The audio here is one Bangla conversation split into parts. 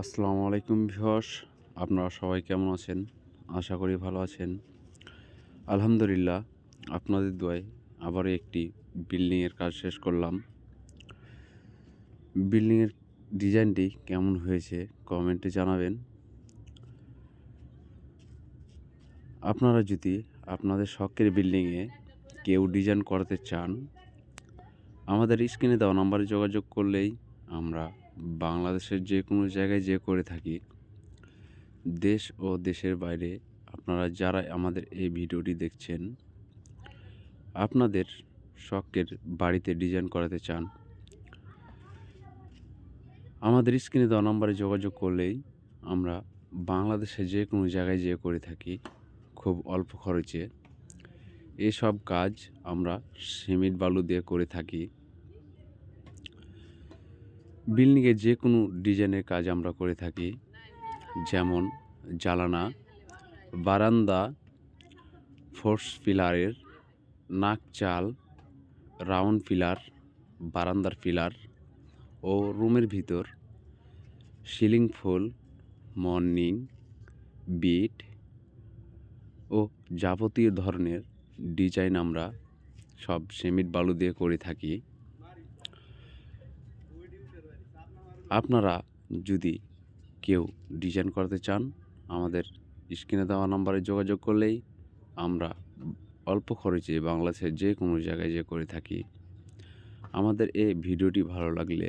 আসসালামু আলাইকুম ভিউয়ার্স, আপনারা সবাই কেমন আছেন? আশা করি ভালো আছেন। আলহামদুলিল্লাহ, আপনাদের দোয়ায় আবারও একটি বিল্ডিংয়ের কাজ শেষ করলাম। বিল্ডিংয়ের ডিজাইনটি কেমন হয়েছে কমেন্টে জানাবেন। আপনারা যদি আপনাদের শখের বিল্ডিংয়ে কেউ ডিজাইন করাতে চান, আমাদের স্ক্রিনে দেওয়া নাম্বারে যোগাযোগ করলেই আমরা বাংলাদেশের যে কোনো জায়গায় যে করে থাকি, দেশ ও দেশের বাইরে আপনারা যারা আমাদের এই ভিডিওটি দেখছেন, আপনাদের শখের বাড়িতে ডিজাইন করাতে চান, আমাদের স্ক্রিনে দেওয়া নম্বরে যোগাযোগ করলেই আমরা বাংলাদেশের যে কোনো জায়গায় যে করে থাকি, খুব অল্প খরচে, এসব কাজ আমরা সিমেন্ট বালু দিয়ে করে থাকি। বিল্ডিংয়ে যে কোনো ডিজাইনের কাজ আমরা করে থাকি, যেমন জালানা বারান্দা, ফোর্স পিলারের নাক চাল, রাউন্ড পিলার বারান্দার পিলার ও রুমের ভিতর, সিলিং ফুল, মর্নিং, বিট ও যাবতীয় ধরনের ডিজাইন আমরা সব সিমেন্ট বালু দিয়ে করে থাকি। আপনারা যদি কেউ ডিজাইন করাতে চান, আমাদের স্ক্রিনে দেওয়া নাম্বারে যোগাযোগ করলেই আমরা অল্প খরচে বাংলাদেশের যে কোনো জায়গায় যে করে থাকি। আমাদের এই ভিডিওটি ভালো লাগলে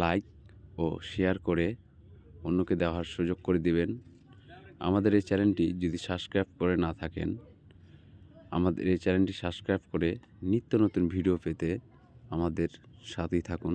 লাইক ও শেয়ার করে অন্যকে দেওয়ার সুযোগ করে দিবেন। আমাদের এই চ্যানেলটি যদি সাবস্ক্রাইব করে না থাকেন, আমাদের এই চ্যানেলটি সাবস্ক্রাইব করে নিত্য নতুন ভিডিও পেতে আমাদের সাথেই থাকুন।